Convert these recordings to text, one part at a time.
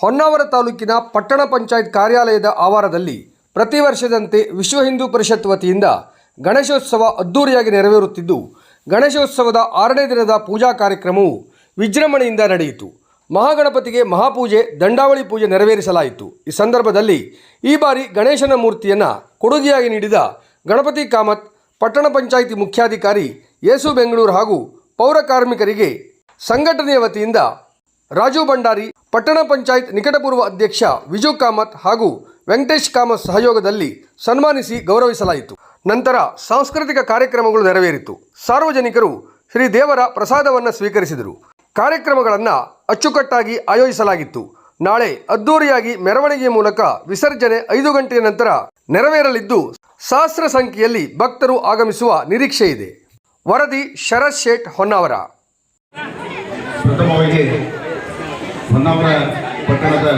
ಹೊನ್ನಾವರ ತಾಲೂಕಿನ ಪಟ್ಟಣ ಪಂಚಾಯತ್ ಕಾರ್ಯಾಲಯದ ಆವಾರದಲ್ಲಿ ಪ್ರತಿ ವರ್ಷದಂತೆ ವಿಶ್ವ ಹಿಂದೂ ಪರಿಷತ್ ವತಿಯಿಂದ ಗಣೇಶೋತ್ಸವ ಅದ್ದೂರಿಯಾಗಿ ನೆರವೇರುತ್ತಿದ್ದು, ಗಣೇಶೋತ್ಸವದ ಆರನೇ ದಿನದ ಪೂಜಾ ಕಾರ್ಯಕ್ರಮವು ವಿಜೃಂಭಣೆಯಿಂದ ನಡೆಯಿತು. ಮಹಾಗಣಪತಿಗೆ ಮಹಾಪೂಜೆ, ದಂಡಾವಳಿ ಪೂಜೆ ನೆರವೇರಿಸಲಾಯಿತು. ಈ ಸಂದರ್ಭದಲ್ಲಿ ಈ ಬಾರಿ ಗಣೇಶನ ಮೂರ್ತಿಯನ್ನು ಕೊಡುಗೆಯಾಗಿ ನೀಡಿದ ಗಣಪತಿ ಕಾಮತ್, ಪಟ್ಟಣ ಪಂಚಾಯಿತಿ ಮುಖ್ಯಾಧಿಕಾರಿ ಯೇಸು ಬೆಂಗಳೂರು ಹಾಗೂ ಪೌರ ಕಾರ್ಮಿಕರಿಗೆ ಸಂಘಟನೆಯ ವತಿಯಿಂದ ರಾಜು ಭಂಡಾರಿ, ಪಟ್ಟಣ ಪಂಚಾಯತ್ ನಿಕಟಪೂರ್ವ ಅಧ್ಯಕ್ಷ ವಿಜು ಕಾಮತ್ ಹಾಗೂ ವೆಂಕಟೇಶ್ ಕಾಮತ್ ಸಹಯೋಗದಲ್ಲಿ ಸನ್ಮಾನಿಸಿ ಗೌರವಿಸಲಾಯಿತು. ನಂತರ ಸಾಂಸ್ಕೃತಿಕ ಕಾರ್ಯಕ್ರಮಗಳು ನೆರವೇರಿತು. ಸಾರ್ವಜನಿಕರು ಶ್ರೀ ದೇವರ ಪ್ರಸಾದವನ್ನು ಸ್ವೀಕರಿಸಿದರು. ಕಾರ್ಯಕ್ರಮಗಳನ್ನು ಅಚ್ಚುಕಟ್ಟಾಗಿ ಆಯೋಜಿಸಲಾಗಿತ್ತು. ನಾಳೆ ಅದ್ದೂರಿಯಾಗಿ ಮೆರವಣಿಗೆ ಮೂಲಕ ವಿಸರ್ಜನೆ ಐದು ಗಂಟೆಯ ನಂತರ ನೆರವೇರಲಿದ್ದು, ಸಹಸ್ರ ಸಂಖ್ಯೆಯಲ್ಲಿ ಭಕ್ತರು ಆಗಮಿಸುವ ನಿರೀಕ್ಷೆ ಇದೆ. ವರದಿ ಶರತ್ ಶೇಟ್ ಹೊನ್ನಾವರ. ಹೊನ್ನಾವರ ಪಟ್ಟಣದ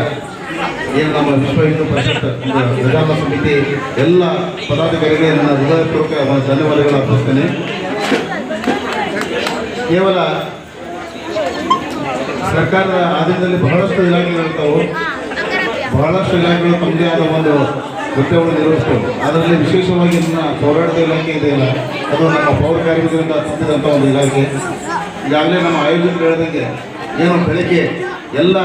ಏನು ನಮ್ಮ ವಿಶ್ವ ಹಿಂದೂ ಪರಿಷತ್ ಪ್ರಜಾಪ ಸಮಿತಿ, ಎಲ್ಲ ಪದಾಧಿಕಾರಿಗೆ ನನ್ನ ಹೃದಯಪೂರ್ವಕ ಧನ್ಯವಾದಗಳು ಅರ್ಪಿಸ್ತೇನೆ. ಕೇವಲ ಸರ್ಕಾರದ ಆದಾಯದಲ್ಲಿ ಬಹಳಷ್ಟು ಇಲಾಖೆಗಳಿರ್ತಾವೆ ಬಹಳಷ್ಟು ಇಲಾಖೆಗಳು ತಮ್ಮದೇ ಆದ ಒಂದು ಕೃತ್ಯವನ್ನು ನಿರ್ವಹಿಸ್ತವೆ. ಅದರಲ್ಲಿ ವಿಶೇಷವಾಗಿ ನನ್ನ ಪೌರಾಡಳಿತ ಇಲಾಖೆ ಇದೆಯಲ್ಲ ಅದು ನಮ್ಮ ಪೌರ ಕಾರ್ಮಿಕರಿಂದ ತಂದಿದಂಥ ಒಂದು ಇಲಾಖೆ. ಈಗಾಗಲೇ ನಮ್ಮ ಆಯೋಜಕರು ಹೇಳಿದಂಗೆ, ಏನು ಬೆಳಗ್ಗೆ ಎಲ್ಲ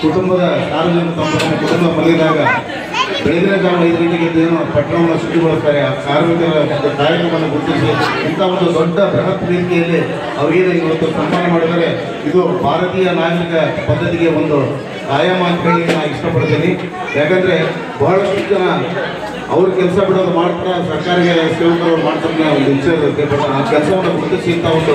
ಕುಟುಂಬದ ಸಾರ್ವಜನಿಕ ತಮ್ಮ ಕುಟುಂಬ ಮಲಗಿದಾಗ ಬೆಳಗಿನ ಜಾವ ಐದು ಗಂಟೆಗೆ ಏನು ಪಟ್ಟಣವನ್ನು ಶುಚಿಗೊಳಿಸ್ತಾರೆ ಆ ಕಾರ್ಮಿಕರ ಒಂದು ಕಾರ್ಯಕ್ರಮವನ್ನು ಗುರುತಿಸಿ ಇಂಥ ಒಂದು ದೊಡ್ಡ ಬೃಹತ್ ರೀತಿಯಲ್ಲಿ ಅವರಿಗೆ ಇವತ್ತು ಸನ್ಮಾನ ಮಾಡಿದರೆ ಇದು ಭಾರತೀಯ ನಾಗರಿಕ ಪದ್ಧತಿಗೆ ಒಂದು ಆಯಾಮ ಅಂತ ಹೇಳಿ ನಾನು ಇಷ್ಟಪಡ್ತೀನಿ. ಯಾಕಂದರೆ ಬಹಳಷ್ಟು ಜನ ಅವ್ರ ಕೆಲಸ ಬಿಡೋದು ಮಾಡ್ತಾ ಸರ್ಕಾರಿಗೆ ಸೇವಕರು ಮಾಡ್ತಾರೆ ಒಂದು ಇಚ್ಛೆ ಇರುತ್ತೆ ಬಟ್ ಆ ಕೆಲಸವನ್ನು ಇಂಥ ಒಂದು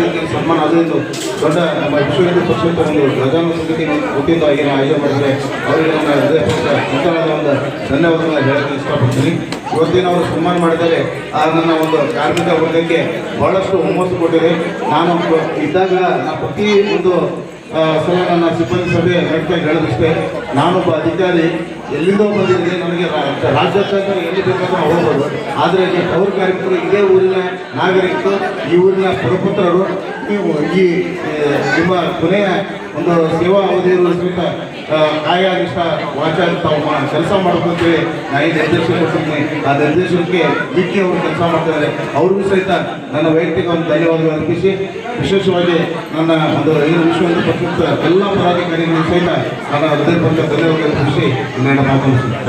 ರೀತಿಯ ಸನ್ಮಾನ. ಅದೊಂದು ದೊಡ್ಡ ನಮ್ಮ ವಿಶ್ವವಿದ್ಯಾಲಯ ಪಕ್ಷದ ಒಂದು ಪ್ರಧಾನ ಸಂಗತಿ ವತಿಯಿಂದ ಆಗಿನ ಆಯೋಜನೆ ಮಾಡಿದರೆ ಅವರಿಗೆ ನನ್ನ ಹೃದಯಪೂರ್ವಕ ಒಂದು ಧನ್ಯವಾದಗಳನ್ನ ಹೇಳಕ್ಕೆ ಇಷ್ಟಪಡ್ತೀನಿ. ಇವತ್ತಿನ ಅವರು ಸನ್ಮಾನ ಮಾಡಿದರೆ ಆ ನನ್ನ ಒಂದು ಕಾರ್ಮಿಕ ವರ್ಗಕ್ಕೆ ಬಹಳಷ್ಟು ಹುಮ್ಮಸ್ಸು ಕೊಟ್ಟಿದೆ. ನಾನು ಇದ್ದಾಗ ನಾನು ಪ್ರತಿ ಒಂದು ಸಲ ನನ್ನ ಸಿಬ್ಬಂದಿ ಸಭೆ ನಡೆಸ್ತಾ ಹೇಳಿದಷ್ಟೇ. ನಾನೊಬ್ಬ ಅಧಿಕಾರಿ ಎಲ್ಲಿಂದೋ ಬಂದಿದ್ದೀವಿ ನಮಗೆ ರಾಜ್ಯ ಸರ್ಕಾರ ಎಲ್ಲಿ ಬೇಕಾದ್ರೂ ಹೋಗ್ಬೋದು. ಆದರೆ ಈ ಪೌರ ಕಾರ್ಮಿಕರು ಇದೇ ಊರಿನ ನಾಗರಿಕರು ಈ ಊರಿನ ಪುರಪುತ್ರರು ನೀವು ಈ ನಿಮ್ಮ ಕೊನೆಯ ಒಂದು ಸೇವಾ ಅವಧಿಯನ್ನು ಸಹಿತ ಆ, ಕಾಯ ನಿಷ್ಠ ವಾಚ ತಾವು ಕೆಲಸ ಮಾಡ್ಕೊಂತೇಳಿ ನಾನು ನಿರ್ದೇಶನ ಕೊಟ್ಟಿದ್ದೀನಿ ಆ ನಿರ್ದೇಶನಕ್ಕೆ ಮಿಕ್ಕಿ ಅವರು ಕೆಲಸ ಮಾಡ್ತಾರೆ ಅವ್ರಿಗೂ ಸಹಿತ ನನ್ನ ವೈಯಕ್ತಿಕ ಒಂದು ಧನ್ಯವಾದಗಳು ಅರ್ಪಿಸಿ. ವಿಶೇಷವಾಗಿ ನನ್ನ ಒಂದು ಏನು ವಿಶ್ವ ಎಲ್ಲ ಪದಾಧಿಕಾರಿಗಳು ಸಹಿತ ನನ್ನ ಹೃದಯಪೂರ್ವಕ ಧನ್ಯವಾದ ಅರ್ಪಿಸಿ. ನನ್ನ நான் பார்க்கணும்